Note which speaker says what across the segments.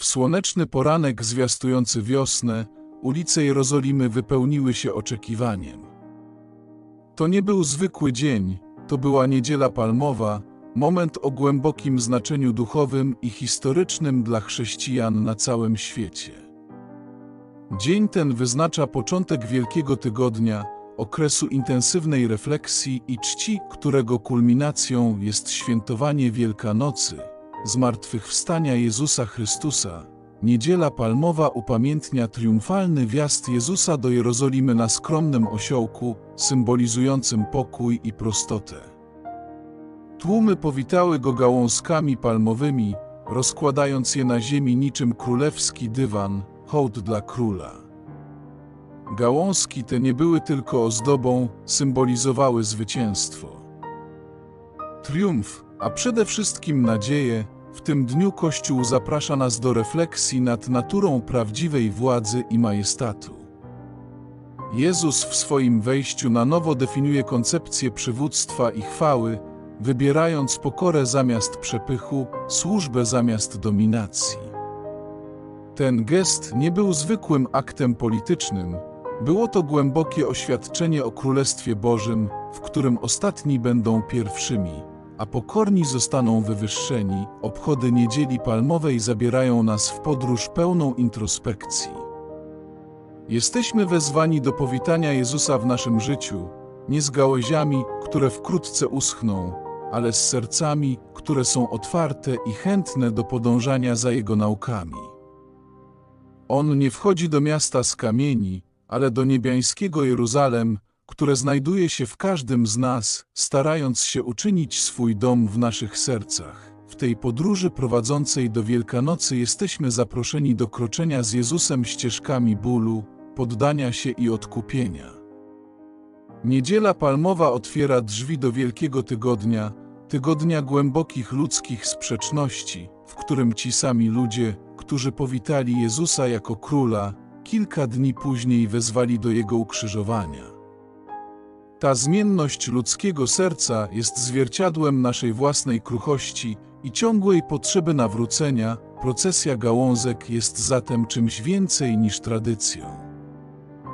Speaker 1: W słoneczny poranek zwiastujący wiosnę, ulice Jerozolimy wypełniły się oczekiwaniem. To nie był zwykły dzień, to była niedziela palmowa, moment o głębokim znaczeniu duchowym i historycznym dla chrześcijan na całym świecie. Dzień ten wyznacza początek Wielkiego Tygodnia, okresu intensywnej refleksji i czci, którego kulminacją jest świętowanie Wielkanocy, zmartwychwstania Jezusa Chrystusa. Niedziela Palmowa upamiętnia triumfalny wjazd Jezusa do Jerozolimy na skromnym osiołku, symbolizującym pokój i prostotę. Tłumy powitały go gałązkami palmowymi, rozkładając je na ziemi niczym królewski dywan, hołd dla króla. Gałązki te nie były tylko ozdobą, symbolizowały zwycięstwo. Triumf, a przede wszystkim nadzieję, w tym dniu Kościół zaprasza nas do refleksji nad naturą prawdziwej władzy i majestatu. Jezus w swoim wejściu na nowo definiuje koncepcję przywództwa i chwały, wybierając pokorę zamiast przepychu, służbę zamiast dominacji. Ten gest nie był zwykłym aktem politycznym, było to głębokie oświadczenie o Królestwie Bożym, w którym ostatni będą pierwszymi, a pokorni zostaną wywyższeni. Obchody Niedzieli Palmowej zabierają nas w podróż pełną introspekcji. Jesteśmy wezwani do powitania Jezusa w naszym życiu, nie z gałęziami, które wkrótce uschną, ale z sercami, które są otwarte i chętne do podążania za Jego naukami. On nie wchodzi do miasta z kamieni, ale do niebiańskiego Jeruzalem, które znajduje się w każdym z nas, starając się uczynić swój dom w naszych sercach. W tej podróży prowadzącej do Wielkanocy jesteśmy zaproszeni do kroczenia z Jezusem ścieżkami bólu, poddania się i odkupienia. Niedziela Palmowa otwiera drzwi do Wielkiego Tygodnia, tygodnia głębokich ludzkich sprzeczności, w którym ci sami ludzie, którzy powitali Jezusa jako króla, kilka dni później wezwali do jego ukrzyżowania. Ta zmienność ludzkiego serca jest zwierciadłem naszej własnej kruchości i ciągłej potrzeby nawrócenia. Procesja gałązek jest zatem czymś więcej niż tradycją.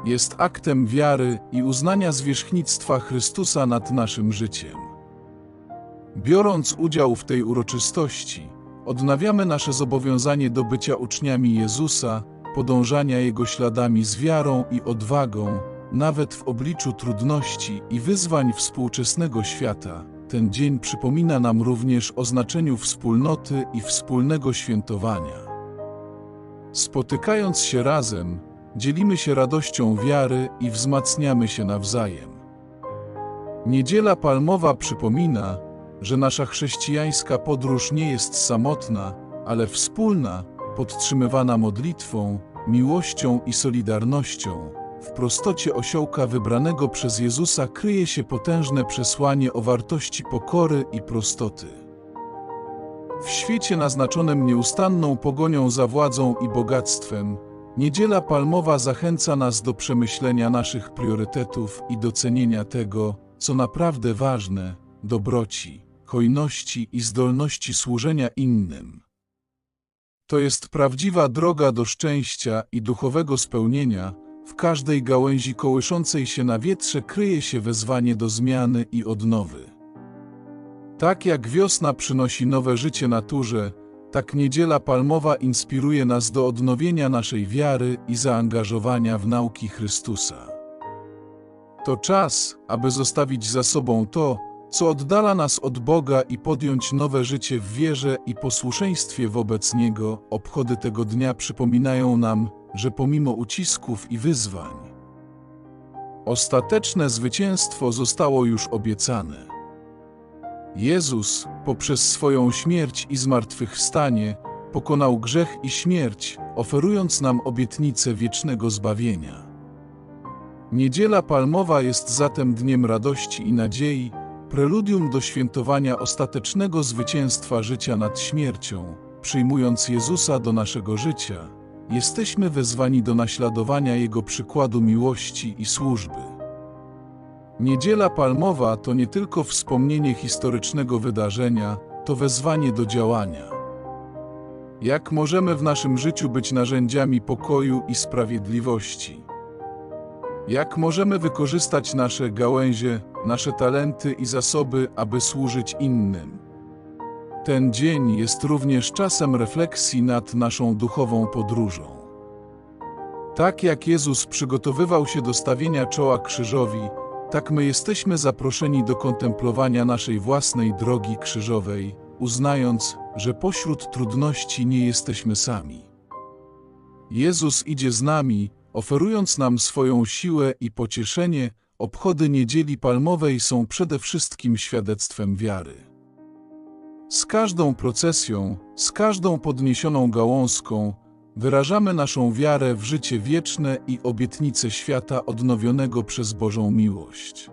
Speaker 1: Jest aktem wiary i uznania zwierzchnictwa Chrystusa nad naszym życiem. Biorąc udział w tej uroczystości, odnawiamy nasze zobowiązanie do bycia uczniami Jezusa, podążania Jego śladami z wiarą i odwagą, nawet w obliczu trudności i wyzwań współczesnego świata. Ten dzień przypomina nam również o znaczeniu wspólnoty i wspólnego świętowania. Spotykając się razem, dzielimy się radością wiary i wzmacniamy się nawzajem. Niedziela Palmowa przypomina, że nasza chrześcijańska podróż nie jest samotna, ale wspólna, podtrzymywana modlitwą, miłością i solidarnością. W prostocie osiołka wybranego przez Jezusa kryje się potężne przesłanie o wartości pokory i prostoty. W świecie naznaczonym nieustanną pogonią za władzą i bogactwem, Niedziela Palmowa zachęca nas do przemyślenia naszych priorytetów i docenienia tego, co naprawdę ważne dobroci, hojności i zdolności służenia innym. To jest prawdziwa droga do szczęścia i duchowego spełnienia. W każdej gałęzi kołyszącej się na wietrze kryje się wezwanie do zmiany i odnowy. Tak jak wiosna przynosi nowe życie naturze, tak niedziela palmowa inspiruje nas do odnowienia naszej wiary i zaangażowania w nauki Chrystusa. To czas, aby zostawić za sobą to, co oddala nas od Boga i podjąć nowe życie w wierze i posłuszeństwie wobec Niego, obchody tego dnia przypominają nam, że pomimo ucisków i wyzwań, ostateczne zwycięstwo zostało już obiecane. Jezus, poprzez swoją śmierć i zmartwychwstanie, pokonał grzech i śmierć, oferując nam obietnicę wiecznego zbawienia. Niedziela Palmowa jest zatem dniem radości i nadziei, Preludium do świętowania ostatecznego zwycięstwa życia nad śmiercią, przyjmując Jezusa do naszego życia, jesteśmy wezwani do naśladowania Jego przykładu miłości i służby. Niedziela Palmowa to nie tylko wspomnienie historycznego wydarzenia, to wezwanie do działania. Jak możemy w naszym życiu być narzędziami pokoju i sprawiedliwości? Jak możemy wykorzystać nasze gałęzie, nasze talenty i zasoby, aby służyć innym? Ten dzień jest również czasem refleksji nad naszą duchową podróżą. Tak jak Jezus przygotowywał się do stawienia czoła krzyżowi, tak my jesteśmy zaproszeni do kontemplowania naszej własnej drogi krzyżowej, uznając, że pośród trudności nie jesteśmy sami. Jezus idzie z nami, oferując nam swoją siłę i pocieszenie, obchody Niedzieli Palmowej są przede wszystkim świadectwem wiary. Z każdą procesją, z każdą podniesioną gałązką wyrażamy naszą wiarę w życie wieczne i obietnicę świata odnowionego przez Bożą miłość.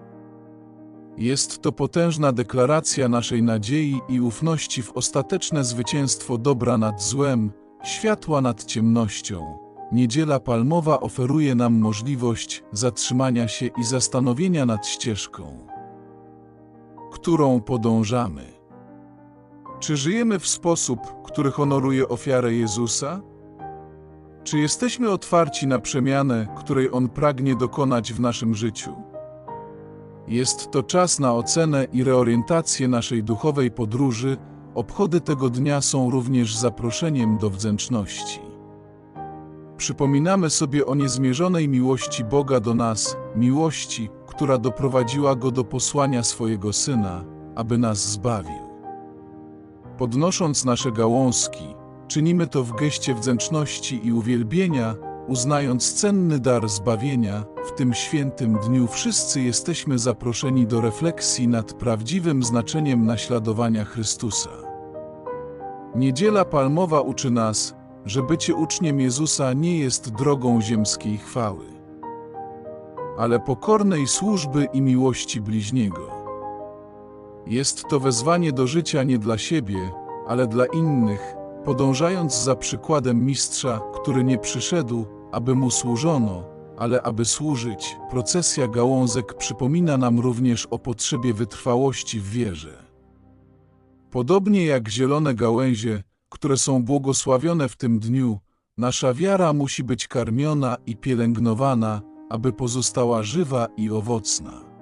Speaker 1: Jest to potężna deklaracja naszej nadziei i ufności w ostateczne zwycięstwo dobra nad złem, światła nad ciemnością. Niedziela Palmowa oferuje nam możliwość zatrzymania się i zastanowienia nad ścieżką, którą podążamy. Czy żyjemy w sposób, który honoruje ofiarę Jezusa? Czy jesteśmy otwarci na przemianę, której On pragnie dokonać w naszym życiu? Jest to czas na ocenę i reorientację naszej duchowej podróży. Obchody tego dnia są również zaproszeniem do wdzięczności. Przypominamy sobie o niezmierzonej miłości Boga do nas, miłości, która doprowadziła Go do posłania swojego Syna, aby nas zbawił. Podnosząc nasze gałązki, czynimy to w geście wdzięczności i uwielbienia, uznając cenny dar zbawienia, w tym świętym dniu wszyscy jesteśmy zaproszeni do refleksji nad prawdziwym znaczeniem naśladowania Chrystusa. Niedziela Palmowa uczy nas, że bycie uczniem Jezusa nie jest drogą ziemskiej chwały, ale pokornej służby i miłości bliźniego. Jest to wezwanie do życia nie dla siebie, ale dla innych, podążając za przykładem mistrza, który nie przyszedł, aby mu służono, ale aby służyć. Procesja gałązek przypomina nam również o potrzebie wytrwałości w wierze. Podobnie jak zielone gałęzie, które są błogosławione w tym dniu, nasza wiara musi być karmiona i pielęgnowana, aby pozostała żywa i owocna.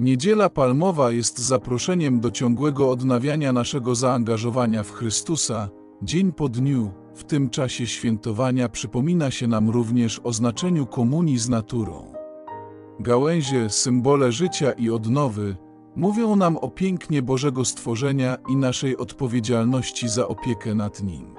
Speaker 1: Niedziela Palmowa jest zaproszeniem do ciągłego odnawiania naszego zaangażowania w Chrystusa, dzień po dniu. W tym czasie świętowania przypomina się nam również o znaczeniu komunii z naturą. Gałęzie, symbole życia i odnowy, mówią nam o pięknie Bożego stworzenia i naszej odpowiedzialności za opiekę nad nim.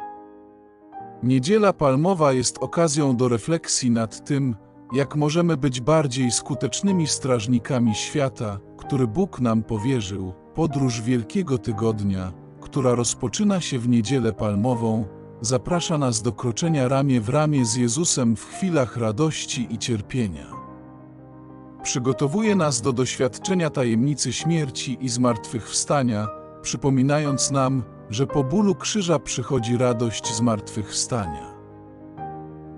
Speaker 1: Niedziela Palmowa jest okazją do refleksji nad tym, jak możemy być bardziej skutecznymi strażnikami świata, który Bóg nam powierzył, podróż Wielkiego Tygodnia, która rozpoczyna się w Niedzielę Palmową, zaprasza nas do kroczenia ramię w ramię z Jezusem w chwilach radości i cierpienia. Przygotowuje nas do doświadczenia tajemnicy śmierci i zmartwychwstania, przypominając nam, że po bólu krzyża przychodzi radość zmartwychwstania.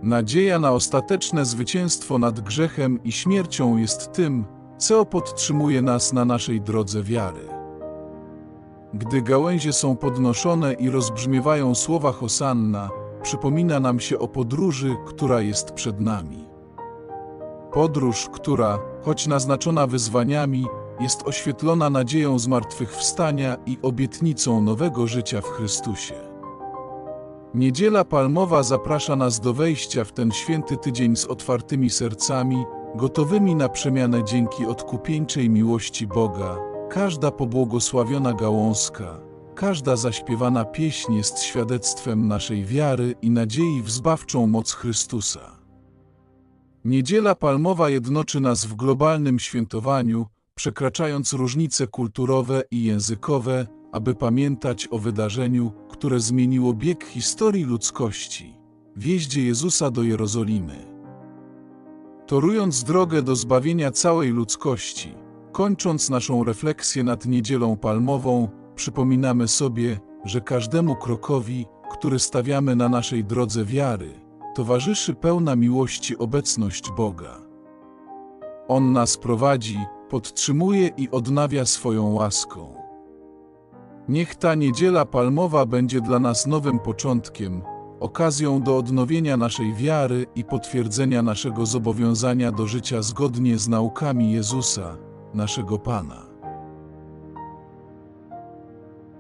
Speaker 1: Nadzieja na ostateczne zwycięstwo nad grzechem i śmiercią jest tym, co podtrzymuje nas na naszej drodze wiary. Gdy gałęzie są podnoszone i rozbrzmiewają słowa Hosanna, przypomina nam się o podróży, która jest przed nami. Podróż, która, choć naznaczona wyzwaniami, jest oświetlona nadzieją zmartwychwstania i obietnicą nowego życia w Chrystusie. Niedziela Palmowa zaprasza nas do wejścia w ten święty tydzień z otwartymi sercami, gotowymi na przemianę dzięki odkupieńczej miłości Boga. Każda pobłogosławiona gałązka, każda zaśpiewana pieśń jest świadectwem naszej wiary i nadziei w zbawczą moc Chrystusa. Niedziela Palmowa jednoczy nas w globalnym świętowaniu, przekraczając różnice kulturowe i językowe, aby pamiętać o wydarzeniu, które zmieniło bieg historii ludzkości wjeździe Jezusa do Jerozolimy. Torując drogę do zbawienia całej ludzkości, kończąc naszą refleksję nad Niedzielą Palmową, przypominamy sobie, że każdemu krokowi, który stawiamy na naszej drodze wiary, towarzyszy pełna miłości obecność Boga. On nas prowadzi, podtrzymuje i odnawia swoją łaską. Niech ta niedziela palmowa będzie dla nas nowym początkiem, okazją do odnowienia naszej wiary i potwierdzenia naszego zobowiązania do życia zgodnie z naukami Jezusa, naszego Pana.